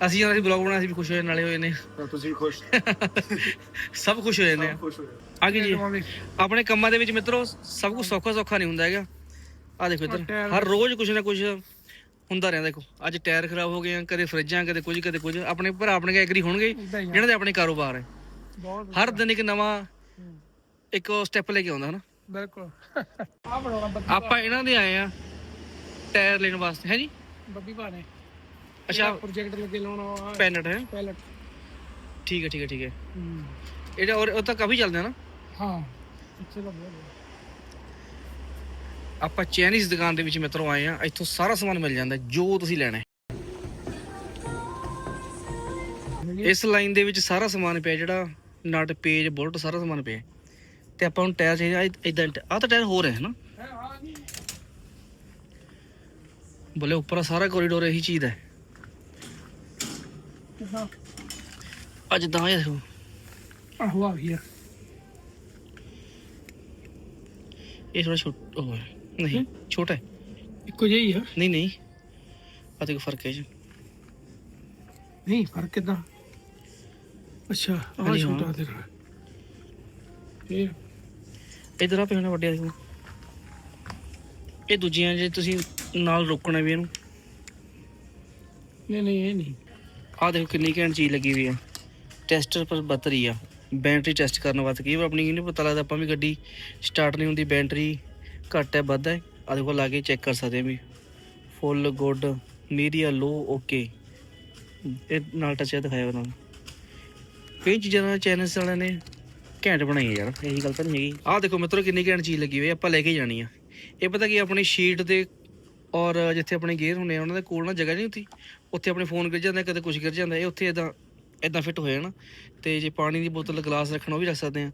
ਅਸੀਂ ਜਦੋਂ ਅਸੀਂ ਬਲੌਗ ਬਣਾਇਆ ਸੀ ਵੀ ਖੁਸ਼ ਹੋਏ ਨਾਲੇ ਹੋਏ ਨੇ ਤਾਂ ਤੁਸੀਂ ਖੁਸ਼। ਸਭ ਖੁਸ਼ ਹੋ ਜਾਂਦੇ ਆ। ਖੁਸ਼ ਹੋ ਅੱਗੇ ਜੀ? ਆਪਣੇ ਕੰਮਾਂ ਦੇ ਵਿੱਚ ਮਿੱਤਰੋ ਸਭ ਕੁਝ ਸੌਖਾ ਸੌਖਾ ਨਹੀਂ ਹੁੰਦਾ ਹੈਗਾ। ਆ ਦੇਖੋ ਇੱਧਰ ਹਰ ਰੋਜ਼ ਕੁਝ ਨਾ ਕੁਝ ਹੁੰਦਾ ਰਹਿੰਦਾ ਦੇਖੋ। ਅੱਜ ਟਾਇਰ ਖਰਾਬ ਹੋ ਗਏ ਆ ਕਦੇ ਫਰਿੱਜਾਂ ਕਦੇ ਕੁਝ ਕਦੇ ਕੁਝ। ਆਪਣੇ ਭਰਾ ਆਪਣੇ ਐਗਰੀ ਹੋਣਗੇ ਜਿਹਨਾਂ ਦੇ ਆਪਣੇ ਕਾਰੋਬਾਰ ਹੈ ਬਹੁਤ ਹਰ ਦਿਨ ਇੱਕ ਨਵਾਂ ਇੱਕ ਸਟੈਪ ਲੈ ਕੇ ਆਉਂਦਾ ਹਨਾ? ਬਿਲਕੁਲ। ਆ ਬਣਾਉਣਾ ਆਪਾਂ ਇਹਨਾਂ ਦੇ ਆਏ ਆ ਟਾਇਰ ਲੈਣ ਵਾਸਤੇ ਹੈ ਜੀ? ਬੱਬੀ ਭਾਣੇ ਅੱਛਾ। ਪ੍ਰੋਜੈਕਟ ਲੱਗੇ ਲਾਉਣਾ ਪੈਨਟ ਹੈ। ਪੈਲਟ ਠੀਕ ਹੈ ਠੀਕ ਹੈ ਠੀਕ ਹੈ। ਇਹਦਾ ਔਰ ਉਹ ਤਾਂ ਕਾਫੀ ਚੱਲਦੇ ਆ ਨਾ। ਹਾਂ। ਪਿੱਛੇ ਦਾ ਬਹੁਤ ਆਪਾਂ ਚਾਈਨੀਜ਼ ਦੁਕਾਨ ਦੇ ਵਿੱਚ ਮਿੱਤਰੋ ਆਏ ਆ ਇੱਥੋਂ ਸਾਰਾ ਸਮਾਨ ਮਿਲ ਜਾਂਦਾ ਜੋ ਤੁਸੀਂ ਲੈਣਾ ਹੈ। ਇਸ ਲਾਈਨ ਦੇ ਵਿੱਚ ਸਾਰਾ ਸਮਾਨ ਪਿਆ ਜਿਹੜਾ ਨਟ ਪੇਜ ਬੁਲਟ ਸਾਰਾ ਸਮਾਨ ਪਿਆ ਤੇ ਆਪਾਂ ਨੂੰ ਟਾਇਰ ਚਾਹੀਦਾ ਇਦਾਂ ਆ ਤਾਂ ਟਾਇਰ ਹੋਰ ਹੈ ਨਾ? ਬੋਲੇ ਉੱਪਰ ਸਾਰਾ ਕੋਰੀਡੋਰ ਇਹੀ ਚੀਜ਼ ਹੈ। ਕਿਦਾਂ ਅੱਜ ਤਾਂ ਇਹ ਦੇਖੋ ਆਹੋ ਆ ਗਿਆ ਇਹ ਥੋੜਾ ਛੋਟਾ ਹੈ। ਨਹੀਂ ਛੋਟਾ ਹੈ। ਇੱਕੋ ਜਿਹਾ ਹੀ ਆ। ਨਹੀਂ ਨਹੀਂ। ਆ ਦੇਖੋ ਫ਼ਰਕ ਹੈ ਜੀ। ਨਹੀਂ ਫ਼ਰਕ ਕਿਦਾਂ? ਅੱਛਾ ਆ ਹਾਂਜੀ, ਹਾਂ। ਛੋਟਾ ਤੇਰਾ। ਇਹ। ਇਧਰ ਆ ਪਿਆ ਵੱਡਿਆ ਦੇਖੋ ਇਹ ਦੂਜੀਆਂ ਜੇ ਤੁਸੀਂ ਨਾਲ ਰੋਕਣਾ ਵੀ ਇਹਨੂੰ। ਨਹੀਂ ਨਹੀਂ ਇਹ ਨਹੀਂ। ਆ ਦੇਖੋ ਕਿੰਨੀ ਘੈਂਟ ਚੀਜ਼ ਲੱਗੀ ਹੋਈ ਆ। ਟੈਸਟਰ ਪਰ ਬਤਰੀ ਆ। ਬੈਟਰੀ ਟੈਸਟ ਕਰਨ ਵਾਸਤੇ ਕਈ ਵਾਰ ਆਪਣੀ ਨਹੀਂ ਪਤਾ ਲੱਗਦਾ ਆਪਾਂ ਵੀ ਗੱਡੀ ਸਟਾਰਟ ਨਹੀਂ ਹੁੰਦੀ ਬੈਟਰੀ ਘੱਟ ਹੈ, ਵੱਧ ਹੈ। ਆ ਦੇਖੋ ਲਾ ਕੇ ਚੈੱਕ ਕਰ ਸਕਦੇ ਆ ਵੀ ਫੁੱਲ ਗੁੱਡ ਮੀਡੀਆ ਲੋ ਓਕੇ ਇਹ ਨਾਲ ਟੱਚ ਦਿਖਾਇਆ ਉਹਨਾਂ ਨੂੰ। ਕਈ ਚੀਜ਼ਾਂ ਨਾਲ ਚੈਨਲਸ ਵਾਲਿਆਂ ਨੇ ਘੈਂਟ ਬਣਾਈ ਯਾਰ, ਇਹੀ ਗੱਲ ਤਾਂ ਨਹੀਂ ਹੈਗੀ। ਆਹ ਦੇਖੋ ਮਿੱਤਰੋ ਕਿੰਨੀ ਘੈਂਟ ਚੀਜ਼ ਲੱਗੀ ਹੋਈ ਆਪਾਂ ਲੈ ਕੇ ਜਾਣੀ ਆ। ਇਹ ਪਤਾ ਕੀ ਆਪਣੀ ਸ਼ੀਟ ਦੇ ਔਰ ਜਿੱਥੇ ਆਪਣੇ ਗੇਅਰ ਹੁੰਦੇ ਆ, ਉਹਨਾਂ ਦੇ ਕੋਲ ਨਾ ਜਗ੍ਹਾ ਨਹੀਂ ਹੁੰਦੀ। ਉੱਥੇ ਆਪਣੇ ਫੋਨ ਗਿਰ ਜਾਂਦਾ ਕਦੇ ਕੁਝ ਗਿਰ ਜਾਂਦਾ ਇਹ ਉੱਥੇ ਇਦਾਂ ਇਦਾਂ ਫਿੱਟ ਹੋ ਜਾਣਾ। ਤੇ ਜੇ ਪਾਣੀ ਦੀ ਬੋਤਲ ਗਲਾਸ ਰੱਖਣਾ ਉਹ ਵੀ ਰੱਖ ਸਕਦੇ ਆ।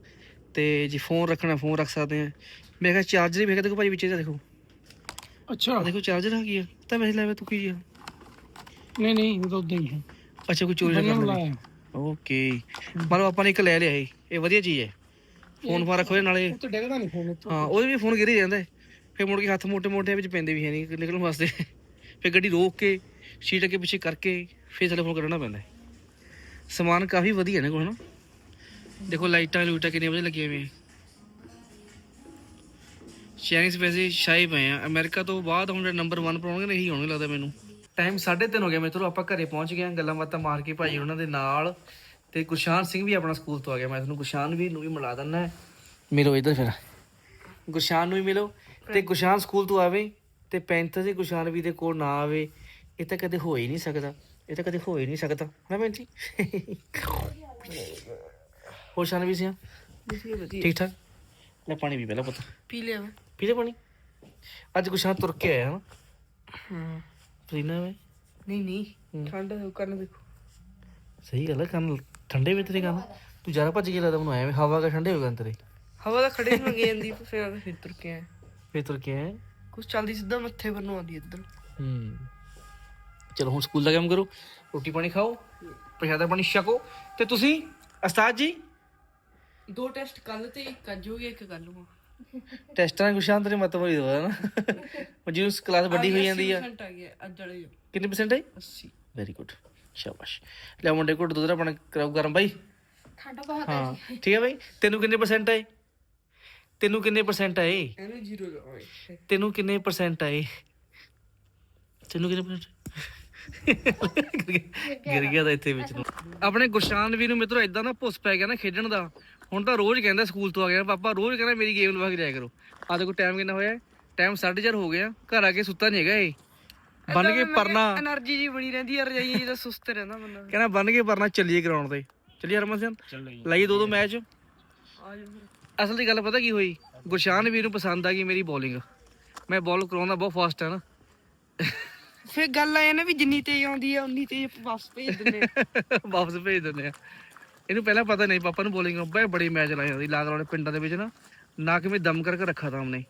ਤੇ ਜੇ ਫੋਨ ਰੱਖਣਾ ਫੋਨ ਰੱਖ ਸਕਦੇ ਆ। ਮੈਂ ਕਿਹਾ ਚਾਰਜਰ ਵੀ ਵੇਖ ਦੇਖੋ ਭਾਈ ਵਿੱਚ ਇਹਦਾ ਦੇਖੋ। ਅੱਛਾ। ਦੇਖੋ ਚਾਰਜਰ ਆ। ਗਿਆ ਤਾਂ ਵੈਸੇ ਲੈਵੇ ਤੂੰ ਕੀ ਆ? ਨਹੀਂ ਨਹੀਂ ਉਹ ਤਾਂ ਉਦਾਂ ਹੀ ਹੈ ਅੱਛਾ ਕੋਈ ਚੋਰੀ ਨਾ ਕਰ ਲਾਇਆ ਓਕੇ। ਮਤਲਬ ਆਪਾਂ ਨੇ ਇੱਕ ਲੈ ਲਿਆ ਇਹ। ਇਹ ਵਧੀਆ ਚੀਜ਼ ਹੈ। ਫੋਨ ਫਾਨ ਰੱਖੋ ਨਾਲੇ। ਉਹ ਤਾਂ ਡਿੱਗਦਾ ਨਹੀਂ ਫੋਨ ਉੱਤੋਂ ਹਾਂ ਉਹਦੇ ਵੀ ਫੋਨ ਗਿਰ ਹੀ ਜਾਂਦਾ। ਫਿਰ ਮੁੜ ਕੇ ਹੱਥ ਮੋਟੇ ਮੋਟੇ ਵਿੱਚ ਪੈਂਦੇ ਵੀ ਹੈ ਨਹੀਂ ਨਿਕਲਣ ਵਾਸਤੇ। ਫਿਰ ਗੱਡੀ ਰੋਕ ਕੇ ਸੀਟ ਅੱਗੇ ਪਿੱਛੇ ਕਰਕੇ ਫਿਰ ਥੱਲੇ ਫੋਨ ਕੱਢਣਾ ਪੈਂਦਾ। ਸਮਾਨ ਕਾਫੀ ਵਧੀਆ ਨੇ ਕੋਲ ਨਾ ਦੇਖੋ ਲਾਈਟਾਂ ਲੂਟਾਂ ਕਿੰਨੀਆਂ ਵਧੀਆ ਲੱਗੀਆਂ ਹੋਈਆਂ। ਚਾਈਨੀਜ਼ ਵੈਸੇ ਸ਼ਾਹੀ ਪਏ ਆ। ਅਮਰੀਕਾ ਤੋਂ ਬਾਅਦ ਹੁਣ ਨੰਬਰ 1 ਪਾਉਣਗੇ ਨਾ ਇਹੀ ਹੋਣਗੇ ਲੱਗਦਾ ਮੈਨੂੰ। ਟਾਈਮ 3:30 ਹੋ ਗਿਆ। ਮਿੱਤਰੋ ਆਪਾਂ ਘਰੇ ਪਹੁੰਚ ਗਏ ਗੱਲਾਂ ਬਾਤਾਂ ਮਾਰ ਕੇ ਭਾਈ ਉਹਨਾਂ ਦੇ ਨਾਲ। ਤੇ ਗੁਰਸ਼ਾਨ ਸਿੰਘ ਵੀ ਆਪਣਾ ਸਕੂਲ ਤੋਂ ਆ ਗਿਆ। ਮੈਂ ਤੁਹਾਨੂੰ ਗੁਰਸ਼ਾਨ ਵੀ ਨੂੰ ਵੀ ਮਿਲਾ ਦਿੰਦਾ ਮਿਲੋ ਇੱਧਰ ਫਿਰ। ਗੁਰਸ਼ਾਨ ਨੂੰ ਵੀ ਮਿਲੋ। ਤੇ ਗੁਰਸ਼ਾਨ ਸਕੂਲ ਤੋਂ ਆਵੇ ਤੇ ਪੈਂਥਰ ਦੇ ਗੁਰਸ਼ਾਨ ਵੀ ਦੇ ਕੋਲ ਨਾ ਆਵੇ। ਇਹ ਤਾਂ ਕਦੇ ਹੋ ਹੀ ਨਹੀਂ ਸਕਦਾ ਇਹ ਤਾਂ ਕਦੇ ਹੋ ਹੀ ਨਹੀਂ ਸਕਦਾ ਹੈ ਮੈਂ ਜੀ? ਹੋਰ ਸ਼ਾਨ ਵੀ ਸਿਆ ਠੀਕ ਠਾਕ? ਲੈ ਪਾਣੀ ਵੀ ਪਹਿਲਾਂ ਪੁੱਤ। ਪੀ ਲਿਆ ਮੈਂ। ਪੀ ਲੈ ਪਾਣੀ? ਅੱਜ ਗੁਰਸ਼ਾਨ ਤੁਰ ਕੇ ਆਇਆ ਹਾਂ। ਪਸੀਨਾ ਵੇ ਨਹੀਂ ਹੂੰ। ਨਹੀਂ ਠੰਡ ਹੋ ਕਰਨ ਦੇਖੋ। ਸਹੀ ਗੱਲ ਹੈ ਕੰਨ ਠੰਡੇ ਵਿੱਚ ਤੇਰੇ ਕੰਨ। ਤੂੰ ਜ਼ਿਆਦਾ ਭੱਜ ਕੇ ਲੱਗਦਾ ਮੈਨੂੰ ਆਇਆ ਵੀ ਹਵਾ ਕਾ ਠੰਡੇ ਹੋ ਗਏ ਤੇਰੇ। ਹਵਾ ਤਾਂ ਖੜੇ ਨੂੰ ਜਾਂਦੀ ਪਰ ਫਿਰ ਫਿਰ ਤੁਰ ਕੇ ਆਇਆ। ਫੇਰ ਤੁਰ ਕੇ ਆਇਆ। ਕੁਛ ਚੱਲਦੀ ਸਿੱਧਾ ਮੱਥੇ ਨੂੰ ਆਉਂਦੀ ਇੱਧਰ। ਹੂੰ। ਚਲੋ ਹੁਣ ਸਕੂਲ ਦਾ ਕੰਮ ਕਰੋ ਰੋਟੀ ਪਾਣੀ ਖਾਓ ਪ੍ਰਸ਼ਾਦਾ ਪਾਣੀ ਛਕੋ ਤੇ ਤੁਸੀਂ ਉਸਤਾਦ ਜੀ? ਦੋ ਟੈਸਟ ਕੱਲ ਤੇ ਇੱਕ ਅੱਜ ਹੋ ਗਿਆ ਇੱਕ ਕੱਲ ਨੂੰ। ਟੈਸਟਾਂ ਗੁਸ਼ਾਂਤ ਨੇ ਮਤ ਭਰੀ ਦੋ ਨਾ। ਉਹ ਜਿਹਨੂੰ ਕਲਾਸ ਵੱਡੀ ਹੋਈ ਜਾਂਦੀ ਆ। 80% ਆ ਗਿਆ ਅੱਜ ਵਾਲੇ ਜੋ ਕਿੰਨੇ ਪਰਸੈਂਟ ਹੈ 80 ਵੈਰੀ ਗੁੱਡ ਸ਼ਾਬਾਸ਼। ਲੈ ਮੁੰਡੇ ਕੋਲ ਦੁੱਧ ਆਪਣਾ ਕਰਾਓ ਗਰਮ ਬਾਈ। ਠੰਡ ਬਹੁਤ ਹੈ ਹਾਂ ਠੀਕ ਹੈ ਬਾਈ। ਤੈਨੂੰ ਕਿੰਨੇ ਪਰਸੈਂਟ ਆਏ ਤੈਨੂੰ ਕਿੰਨੇ ਪਰਸੈਂਟ ਆਏ ਇਹਨੂੰ ਤੈਨੂੰ ਕਿੰਨੇ ਪਰਸੈਂਟ ਆਏ ਤੈਨੂੰ ਕਿੰਨੇ ਪਰਸੈਂਟ ਗਿਰ ਗਿਆ ਤਾਂ ਇੱਥੇ ਵਿੱਚ। ਆਪਣੇ ਗੁਰਸ਼ਾਨ ਵੀਰ ਨੂੰ ਮਿੱਤਰੋ ਇਦਾਂ ਨਾ ਭੁੱਸ ਪੈ ਗਿਆ ਨਾ ਖੇਡਣ ਦਾ। ਹੁਣ ਤਾਂ ਰੋਜ਼ ਕਹਿੰਦਾ ਸਕੂਲ ਤੋਂ ਆ ਗਿਆ। ਪਾਪਾ ਰੋਜ਼ ਕਹਿੰਦਾ ਮੇਰੀ ਗੇਮ ਲਵਾ ਕੇ ਜਾਇਆ ਕਰੋ। ਆ ਦੇਖੋ ਟਾਈਮ ਕਿੰਨਾ ਹੋਇਆ। ਟਾਈਮ 4:30 ਹੋ ਗਿਆ। ਘਰ ਆ ਕੇ ਸੁੱਤਾ ਨਹੀਂ ਹੈਗਾ ਇਹ। ਬਨ ਕੇ ਪਰਨਾ। એનર્ਜੀ ਜੀ ਬਣੀ ਰਹਿੰਦੀ ਯਾਰ ਰਜਾਈ ਜੀ ਤਾਂ ਸੁਸਤ ਰਹਿੰਦਾ ਬੰਦਾ। ਕਹਿੰਦਾ ਬਨ ਕੇ ਪਰਨਾ ਚੱਲੀਏ ਗਰਾਊਂਡ ਤੇ। ਚੱਲੀਏ ਹਰਮਨ ਸਿੰਘ ਲਾਈਏ ਦੋ ਦੋ ਮੈਚ ਅਸਲ ਦੀ ਗੱਲ ਪਤਾ ਕੀ ਹੋਈ? ਗੁਰਸ਼ਾਨ ਵੀਰ ਨੂੰ ਪਸੰਦ ਆ ਗਈ ਮੇਰੀ ਬੋਲਿੰਗ ਮੈਂ ਬੋਲ ਕਰਾਉਂਦਾ ਬਹੁਤ ਫਾਸਟ ਹੈ ਨਾ। ਫਿਰ ਗੱਲ ਆਇਆ ਨਾ ਵੀ ਜਿੰਨੀ ਤੇਜ਼ ਆਉਂਦੀ ਆ ਉਨੀ ਤੇਜ਼ ਵਾਪਸ ਭੇਜ ਦਿੰਦੇ ਆ। ਵਾਪਸ ਭੇਜ ਦਿੰਦੇ ਆ। ਇਹਨੂੰ ਪਹਿਲਾਂ ਪਤਾ ਨਹੀਂ ਪਾਪਾ ਨੂੰ ਬੋਲਿੰਗ ਬਈ ਬੜੀ ਮੈਚ ਲਾਈ ਜਾਂਦੀ ਲਾਗ ਵਾਲੇ ਪਿੰਡਾਂ ਦੇ ਵਿੱਚ ਨਾ ਨਾ ਕਿਵੇਂ ਦਮ ਕਰਕੇ ਰੱਖਾ ਤਾਂ ਉਹਨੇ।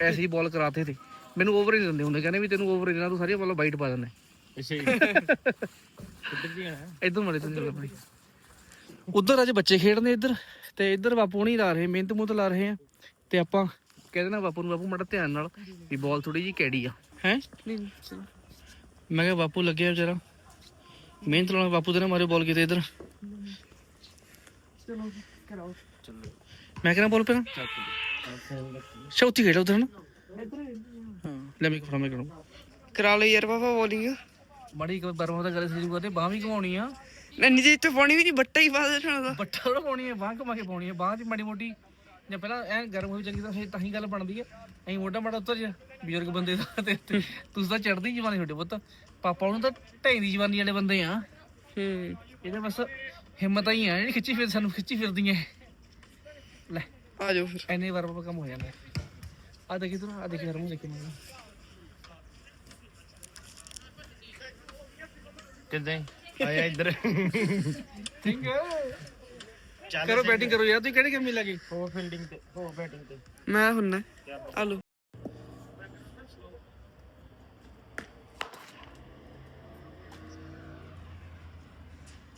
ਐਸੇ ਬੋਲ ਕਰਾਤੇ ਤੇ। ਮੈਨੂੰ ਓਵਰ ਹੀ ਦਿੰਦੇ ਹੁੰਦੇ ਕਹਿੰਦੇ ਵੀ ਤੈਨੂੰ ਓਵਰ ਹੀ ਦੇਣਾ ਤੂੰ ਸਾਰੀਆਂ ਬੋਲਾਂ ਬਾਈਟ ਪਾ ਦਿੰਦਾ। ਅੱਛਾ ਇੱਧਰ ਮੜੇ ਤੂੰ ਭਾਈ ਉਧਰ ਅੱਜ ਬੱਚੇ ਖੇਡਦੇ ਇੱਧਰ ਤੇ ਇੱਧਰ ਬਾਪੂ ਨਹੀਂ ਲਾ ਰਹੇ ਮਿਹਨਤ ਮੁਹਨਤ ਲਾ ਰਹੇ ਆ। ਤੇ ਆਪਾਂ ਕਹਿੰਦੇ ਨਾ ਬਾਪੂ ਨੂੰ ਬਾਪੂ ਮੜਾ ਧਿਆਨ ਨਾਲ ਵੀ ਬੋਲ ਥੋੜੀ ਜੀ ਕੈੜੀ ਆ। ਹੈ? ਨਹੀਂ ਮੈਂ ਕਿਹਾ ਬਾਪੂ ਲੱਗਿਆ ਵਿਚਾਰਾ। ਮਿਹਨਤ ਲਾਉਣਾ ਬਾਪੂ ਦੇ ਨਾ ਮਾਰੇ ਬਾਲ ਕਿਤੇ ਇੱਧਰ। ਚਲੋ ਕਰਾਓ। ਚਲੋ ਮੈਂ ਕਹਿੰਦਾ ਬੋਲ ਪਿਆ ਚੌਥੀ ਖੇਡ ਉਧਰ ਨਾ ਹਾਂ ਲੈ ਮੈਂ ਫੜਾ ਮੈਂ ਕਰਾਂ ਕਰਾ ਲਓ ਯਾਰ ਪਾਪਾ ਬੋਲਿੰਗ ਬੜੀ ਇੱਕ ਬਰਮਾ ਦਾ ਗੱਲ ਸ਼ੁਰੂ ਕਰਦੇ ਬਾਹ ਵੀ ਘਮਾਉਣੀ ਆ। ਨਹੀਂ ਜੇ ਇੱਥੇ ਪਾਣੀ ਵੀ ਨਹੀਂ ਬੱਟਾ ਹੀ ਪਾ ਦੇਣਾ ਦਾ ਬੱਟਾ ਥੋੜਾ ਪਾਉਣੀ ਹੈ ਬਾਹ ਘਮਾ ਕੇ ਪਾਉਣੀ ਹੈ ਬਾਹ 'ਚ ਮਾੜੀ ਮੋਟੀ ਜਾਂ ਪਹਿਲਾਂ ਐ ਗਰਮ ਹੋਈ ਚੰਗੀ ਤਰ੍ਹਾਂ ਫਿਰ ਤਾਂ ਹੀ ਗੱਲ ਬਣਦੀ ਹੈ ਐਂ ਮੋਟਾ ਮਾੜਾ ਉੱਤਰ ਜਾ ਬਜ਼ੁਰਗ ਬੰਦੇ ਦਾ ਤੇ ਤੇ ਤੁਸੀਂ ਤਾਂ ਚੜਦੀ ਜਵਾਨੀ ਛੋਟੇ ਪੁੱਤ। ਪਾਪਾ ਨੂੰ ਤਾਂ ਢਾਈ ਦੀ ਜਵਾਨੀ ਵਾਲੇ ਬੰਦੇ ਆ। ਹੂੰ। ਇਹਦੇ ਬਸ ਹਿੰਮਤ ਆਈ ਆ ਜਿਹੜੀ ਖਿੱਚੀ ਫਿਰ ਸਾਨੂੰ ਖਿੱਚੀ ਫਿਰਦੀਆਂ। ਲੈ ਆ ਜਾਓ ਫਿਰ। ਐਨੇ ਵਾਰ ਵਾਰ ਕੰਮ ਹੋ ਜਾਂਦਾ। ਆ ਦੇਖੀ ਤੂੰ ਆ ਦੇਖੀ ਹਰਮੂ ਦੇਖੀ ਮੈਨੂੰ। ਕਿੱਦਾਂ ਆਇਆ ਇੱਧਰ। ਠੀਕ ਹੈ ਕਰੋ ਬੈਟਿੰਗ ਕਰੋ ਯਾਰ ਤੁਸੀਂ ਕਿਹੜੇ ਗੇਮ ਲੱਗੇ? ਹੋ ਫੀਲਡਿੰਗ ਤੇ ਹੋ ਬੈਟਿੰਗ ਤੇ। ਮੈਂ ਹੁੰਨਾ। ਆ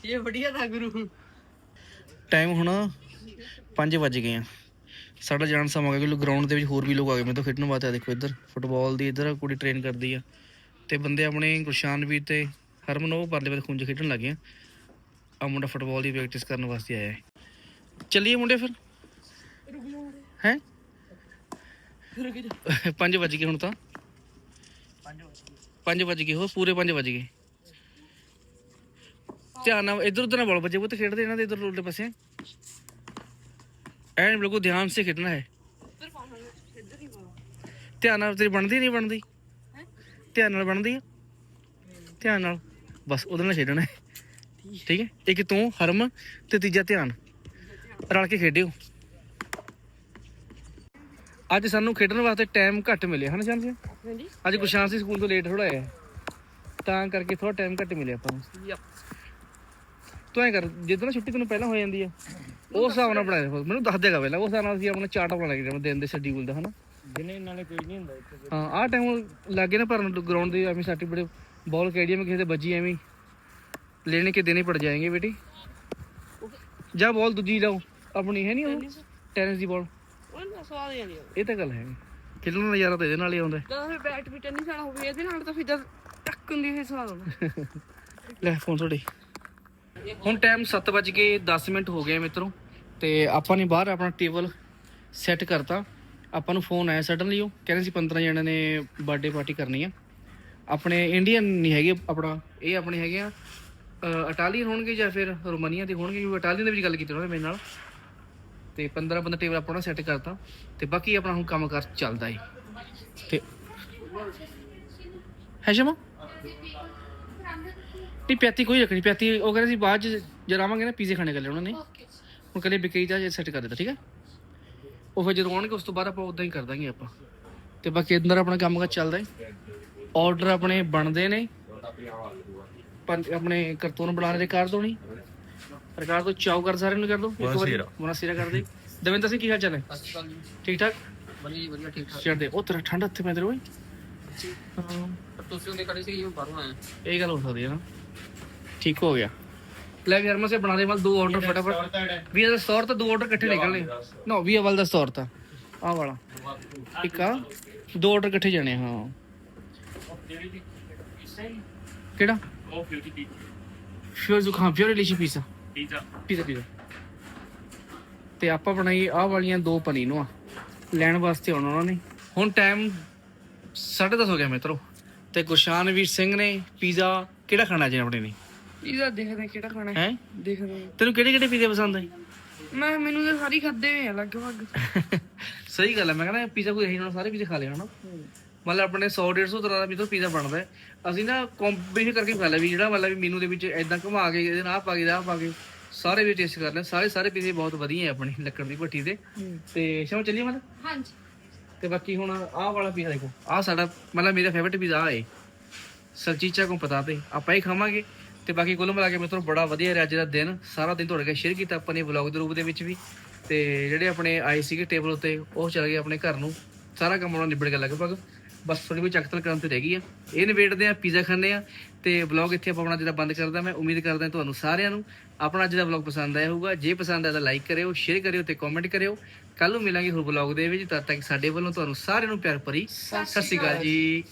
ਇਹ ਵਧੀਆ था ਗੁਰੂ। ਟਾਈਮ ਹੁਣ 5 ਵੱਜ ਗਏ ਆ। ਸਾਡਾ ਜਾਣ ਸਮਾਂ ਹੋ ਗਿਆ ਕਿ ਗਰਾਊਂਡ ਦੇ ਵਿੱਚ ਹੋਰ ਵੀ ਲੋਕ ਆ ਗਏ। ਮੇਰੇ ਤੋਂ ਖੇਡਣ ਵਾਸਤੇ ਦੇਖੋ ਇੱਧਰ ਫੁੱਟਬਾਲ ਦੀ ਇੱਧਰ ਕੁੜੀ ਟ੍ਰੇਨ ਕਰਦੀ ਆ। ਤੇ ਬੰਦੇ ਆਪਣੇ ਗੁਰਸ਼ਾਨ ਵੀਰ ਤੇ ਹਰਮਨ ਉਹ ਪਰਲੇ ਪਾਸੇ ਖੁੰਝ ਖੇਡਣ ਲੱਗੇ ਆ। ਆ ਮੁੰਡਾ ਫੁੱਟਬਾਲ ਦੀ ਪ੍ਰੈਕਟਿਸ ਕਰਨ ਵਾਸਤੇ ਆਇਆ ਹੈ। ਚੱਲੀਏ ਮੁੰਡੇ ਫਿਰ? ਹੈ? 5 ਵੱਜ ਗਏ ਹੁਣ ਤਾਂ। 5 ਵੱਜ ਗਏ ਹੋ ਪੂਰੇ 5 ਵੱਜ ਗਏ। ਧਿਆਨ ਨਾਲ ਇਧਰ ਉਧਰ ਨਾ ਬੋਲ ਬੱਚੇ ਉਹ ਖੇਡਦੇ ਇਹਨਾਂ ਦੇ ਇਧਰ ਉਲਟੇ ਪਾਸੇ। ਐਨ ਬਿਲਕੁਲ ਧਿਆਨ ਸੇ ਖੇਡਣਾ ਹੈ। ਧਿਆਨ ਨਾਲ ਤੇਰੀ ਬਣਦੀ ਨਹੀਂ ਬਣਦੀ? ਧਿਆਨ ਨਾਲ ਬਣਦੀ ਆ? ਧਿਆਨ ਨਾਲ। ਬਸ ਉਹਦੇ ਨਾਲ ਖੇਡਣਾ ਹੈ। ਠੀਕ ਹੈ? ਇੱਕ ਤੂੰ, ਹਰਮ ਤੇ ਤੀਜਾ ਧਿਆਨ। ਰਲ ਕੇ ਖੇਡਿਓ। ਅੱਜ ਸਾਨੂੰ ਖੇਡਣ ਵਾਸਤੇ ਟਾਈਮ ਘੱਟ ਮਿਲਿਆ ਹਨ ਸ਼ਾਨ ਅੱਜ ਗੁਸ਼ਾਨ ਸੀ ਸਕੂਲ ਤੋਂ ਲੇਟ ਥੋੜਾ ਆਇਆ ਤਾਂ ਕਰਕੇ ਥੋੜਾ ਟਾਈਮ ਘੱਟ ਮਿਲਿਆ ਆਪਾਂ ਨੂੰ। ਤੂੰ ਐ ਕਰ ਜਿੱਦਾਂ ਛੁੱਟੀ ਤੈਨੂੰ ਪਹਿਲਾਂ ਹੋ ਜਾਂਦੀ ਹੈ ਉਸ ਹਿਸਾਬ ਨਾਲ ਬਣਾ ਲੈ ਮੈਨੂੰ ਦੱਸ ਦੇਗਾ ਪਹਿਲਾਂ ਉਸ ਹਿਸਾਬ ਨਾਲ ਅਸੀਂ ਆਪਣਾ ਚਾਰਟ ਬਣਾ ਲਈਏ ਦਿਨ ਦੇ ਸ਼ਡਿਊਲ ਦਾ ਹਨਾ। ਦਿਨੇ ਨਾਲੇ ਕੋਈ ਨਹੀਂ ਹੁੰਦਾ ਹਾਂ ਆ ਟਾਈਮ ਲੱਗੇ ਨਾ ਭਰਨ ਗਰਾਊਂਡ ਦੇ ਐਵੇਂ ਸਾਟੀ ਬੜੇ ਬਾਲ ਕਿਹੜੀ ਕਿਸੇ ਦੇ ਵੱਜੀ ਐਵੇਂ ਲੈਣੇ ਕੇ ਦੇਣੇ ਪੜ ਜਾਏਗੇ ਬੇਟੀ। ਜਾ ਬਾਲ ਦੂਜੀ ਲਾਓ। ਆਪਣੀ ਹੈ ਨਹੀਂ ਉਹ ਟੈਨਿਸ ਦੀ ਬਾਲ ਉਹ ਨਾ ਸਵਾਦ ਹੀ ਆਉਂਦੀ। ਇਹ ਤਾਂ ਗੱਲ ਹੈ। ਖੇਡਣ ਦਾ ਨਜ਼ਾਰਾ ਤਾਂ ਇਹਦੇ ਨਾਲ ਹੀ ਆਉਂਦਾ। ਹੈ। ਜਦੋਂ ਫਿਰ ਬੈਟ ਵੀ ਟੈਨਿਸ ਵਾਲਾ ਹੋਵੇ ਇਹਦੇ ਨਾਲ ਤਾਂ ਫਿਰ ਜਦ ਟੱਕ ਹੁੰਦੀ ਫਿਰ ਸਵਾਦ ਆਉਂਦਾ। ਲੈ ਫੋਨ ਤੁਹਾਡੇ। ਹੁਣ ਟਾਈਮ 7 ਵਜ ਕੇ 10 ਮਿੰਟ ਹੋ ਗਏ ਮਿੱਤਰੋ ਤੇ ਆਪਾਂ ਨੇ ਬਾਹਰ ਆਪਣਾ ਟੇਬਲ ਸੈੱਟ ਕਰਤਾ। ਆਪਾਂ ਨੂੰ ਫੋਨ ਆਇਆ ਸਡਨਲੀ ਉਹ। ਕਹਿੰਦੇ ਸੀ 15 ਜਣਿਆਂ ਨੇ ਬਰਥਡੇ ਪਾਰਟੀ ਕਰਨੀ ਆ। ਆਪਣੇ ਇੰਡੀਅਨ ਨਹੀਂ ਹੈਗੇ ਆਪਣਾ ਇਹ ਆਪਣੇ ਹੈਗੇ ਆ ਇਟਾਲੀਅਨ ਹੋਣਗੇ ਜਾਂ ਫਿਰ ਰੋਮਾਨੀਆ ਦੇ ਹੋਣਗੇ? ਕਿਉਂਕਿ ਇਟਾਲੀਅਨ ਦੇ ਵਿੱਚ ਗੱਲ ਕੀਤੀ ਉਹਨਾਂ ਨੇ ਮੇਰੇ ਨਾਲ। ਤੇ 15 ਬੰਦਾ ਟੇਬਲ ਆਪਣਾ ਸੈੱਟ ਕਰਤਾ। ਤੇ ਬਾਕੀ ਆਪਣਾ ਹੁਣ ਕੰਮ ਕਰ ਚੱਲਦਾ ਏ। ਤੇ ਹੈ ਸ਼ਮਾ? ਨਹੀਂ ਪਿਆਤੀ ਕੋਈ ਰੱਖਣੀ। ਪਿਆਤੀ ਉਹ ਕਹਿੰਦੇ ਸੀ ਬਾਅਦ ਚ ਜਦ ਆਵਾਂਗੇ ਨਾ ਪੀਜ਼ੇ ਖਾਣੇ ਕਰ ਉਹਨਾਂ ਨੇ। ਹੁਣ ਕਹਿੰਦੇ ਬਿਕਰੀ ਦਾ ਸੈੱਟ ਕਰ ਦਿੱਤਾ ਠੀਕ ਹੈ ਉਹ ਫਿਰ ਜਦੋਂ ਆਉਣਗੇ ਉਸ ਤੋਂ ਬਾਅਦ ਆਪਾਂ ਉਦਾਂ ਹੀ ਕਰ ਦਾਂਗੇ ਆਪਾਂ। ਤੇ ਬਾਕੀ ਅੰਦਰ ਆਪਣਾ ਕੰਮ ਕਰ ਚੱਲਦਾ ਹੈ ਆਰਡਰ ਆਪਣੇ ਬਣਦੇ ਨੇ। ਪੰਜ ਆਪਣੇ ਕਰਤੂਨ ਬਣਾਉਣੇ ਦੇ ਕਰ ਦੋ ਨਹੀਂ। ਸਰਕਾਰ ਤੋਂ ਚਾਉ ਕਰ ਸਾਰਿਆਂ ਨੂੰ ਕਰ ਦੋ ਇੱਕ ਵਾਰੀ। ਮਨਸੀਰਾ ਕਰ ਦੇ। ਦਵਿੰਦਰ ਸਿੰਘ ਕੀ ਹਾਲ ਚਾਲ ਹੈ? ਠੀਕ ਠਾਕ? ਵਧੀਆ ਵਧੀਆ ਠੀਕ ਠਾਕ। ਛੱਡ ਦੇ। ਉਹ ਤੇਰਾ ਠੰਡ ਹੱਥੇ ਪੈਂਦੇ ਓਏ। ਹਾਂ। ਤੁਸੀਂ ਉਹਦੇ ਕੜੀ ਸੀ ਇਹ ਬਾਹਰੋਂ ਆਇਆ ਇਹ ਗੱਲ ਹੋ ਸਕਦੀ ਹੈ ਨਾ। ਠੀਕ ਹੋ ਗਿਆ। ਲੈ ਵੀ ਹਰਮਨ ਸੇ ਬਣਾ ਦੇ ਵੱਲ ਦੋ ਆਰਡਰ ਫਟਾਫਟ। ਵੀ ਇਹਦਾ 100 ਤਾਂ ਦੋ ਆਰਡਰ ਇਕੱਠੇ ਨਿਕਲਣੇ। ਨਾ ਵੀ ਵੱਲ ਦਾ 100 ਤਾਂ ਆਹ ਵਾਲਾ। ਇੱਕ ਆ। ਦੋ ਆਰਡਰ ਇਕੱਠੇ ਜਾਣੇ ਹਾਂ। ਕਿਹੜਾ? ਉਹ ਫਿਊਟੀ ਦੀ ਫਿਊਰ ਜ਼ੁਕਾਮ ਫਿਊਰ ਲਿਸ਼ੀ ਪੀਜ਼ਾ। ਪੀਜ਼ਾ। Pizza pizza. ਤੇ ਆਪਾਂ ਬਣਾਈ ਆਹ ਵਾਲੀਆਂ ਦੋ ਪਨੀਰ ਨੂੰ ਆ। ਲੈਣ ਵਾਸਤੇ ਆਉਣਾ ਉਹਨਾਂ ਨੇ। ਹੁਣ ਟਾਈਮ 10:30 ਹੋ ਗਿਆ ਮਿੱਤਰੋ। ਤੇ ਗੁਰਸ਼ਾਨਵੀਰ ਸਿੰਘ ਨੇ ਪੀਜ਼ਾ ਕਿਹੜਾ ਖਾਣਾ ਜੀ ਆਪਣੇ ਨੇ ਇਹਦਾ ਦੇਖਦੇ ਕਿਹੜਾ ਖਾਣਾ ਹੈ। ਦੇਖਦੇ। ਤੈਨੂੰ ਕਿਹੜੇ ਕਿਹੜੇ ਪੀਜ਼ੇ ਪਸੰਦ ਆ? ਮੈਂ ਮੈਨੂੰ ਤਾਂ ਸਾਰੀ ਖਾਦੇ ਹੋਏ ਆ ਲਗਭਗ। ਸਹੀ ਗੱਲ ਹੈ ਮੈਂ ਕਹਿੰਦਾ ਪੀਜ਼ਾ ਕੋਈ ਰਹੀ ਨਾ ਸਾਰੇ ਪੀਜ਼ੇ ਖਾ ਲਿਆ ਹਨਾ। ਮਤਲਬ ਆਪਣੇ 100 150 ਤਰ੍ਹਾਂ ਦਾ ਪੀਜ਼ਾ ਪੀਜ਼ਾ ਬਣਦਾ ਹੈ। ਅਸੀਂ ਨਾ ਕੰਬੀਨੇਸ਼ਨ ਕਰਕੇ ਖਾ ਲਿਆ ਵੀ ਜਿਹੜਾ ਮਤਲਬ ਵੀ ਮੀਨੂ ਦੇ ਵਿੱਚ ਐਦਾਂ ਘੁਮਾ ਕੇ ਇਹਦੇ ਨਾਲ ਆਹ ਪਾ ਕੇ ਆਹ ਪਾ ਕੇ ਸਾਰੇ ਵੀ ਟੇਸਟ ਕਰ ਲੈ ਸਾਰੇ ਸਾਰੇ ਪੀਜ਼ੇ ਬਹੁਤ ਵਧੀਆ ਹੈ ਆਪਣੀ ਲੱਕੜ ਦੀ ਭੱਠੀ ਦੇ। ਤੇ ਸ਼ਾਮ ਚੱਲੀਏ ਮਤਲਬ? ਹਾਂਜੀ। ਤੇ ਬਾਕੀ ਹੁਣ ਆਹ ਵਾਲਾ ਪੀਜ਼ਾ ਦੇਖੋ। ਆਹ ਸਾਡਾ ਮਤਲਬ ਮੇਰਾ ਫੇਵਰਟ ਪੀਜ਼ਾ ਆ ਹੈ। ਸਲਚੀਚਾ ਕੋ ਪਤਾ ਤੇ ਆਪਾਂ ਹੀ ਖਾਵਾਂਗੇ। ਤੇ ਬਾਕੀ ਕੁੱਲ ਮਿਲਾ ਕੇ ਮਿੱਤਰੋ ਬੜਾ ਵਧੀਆ ਰਿਹਾ ਅੱਜ ਦਾ ਦਿਨ। ਸਾਰਾ ਦਿਨ ਤੁਹਾਡੇ ਨਾਲ ਸ਼ੇਅਰ ਕੀਤਾ ਆਪਾਂ ਨੇ ਵਲੌਗ ਦੇ ਰੂਪ ਦੇ ਵਿੱਚ ਵੀ। ਤੇ ਜਿਹੜੇ ਆਪਣੇ ਆਏ ਸੀਗੇ ਟੇਬਲ ਉੱਤੇ ਉਹ ਚਲੇ ਗਏ ਆਪਣੇ ਘਰ ਨੂੰ। ਸਾਰਾ ਕੰਮ ਉਹਨਾਂ ਨਿਬੜ ਗਿਆ ਲਗਭਗ। ਬਸ ਥੋੜੀ ਜਿਹੀ ਚੱਕਤਲ ਕਰਨ ਤੇ ਰਹਿ ਗਈ ਆ। ਇਹ ਨਿਬੇੜਦੇ ਆ ਪੀਜ਼ਾ ਖਾਂਦੇ ਆ ਤੇ ਵਲੌਗ ਇੱਥੇ ਆਪਾਂ ਆਪਣਾ ਜਿਹੜਾ ਬੰਦ ਕਰਦਾ ਮੈਂ ਉਮੀਦ ਕਰਦਾ ਤੁਹਾਨੂੰ ਸਾਰਿਆਂ ਨੂੰ ਆਪਣਾ ਅੱਜ ਦਾ ਵਲੌਗ ਪਸੰਦ ਆਇਆ ਹੋਊਗਾ। ਜੇ ਪਸੰਦ ਆਇਆ ਤਾਂ ਲਾਈਕ ਕਰਿਓ ਸ਼ੇਅਰ ਕਰਿਓ ਤੇ ਕਮੈਂਟ ਕਰਿਓ। ਕੱਲ ਨੂੰ ਮਿਲਾਂਗੇ ਹੋਰ ਵਲੌਗ ਦੇ ਵਿੱਚ। ਤਦ ਤੱਕ ਸਾਡੇ ਵੱਲੋਂ ਤੁਹਾਨੂੰ ਸਾਰਿਆਂ ਨੂੰ ਪਿਆਰ ਭਰੀ ਸਤਿ ਸ਼੍ਰੀ ਅਕਾਲ ਜੀ।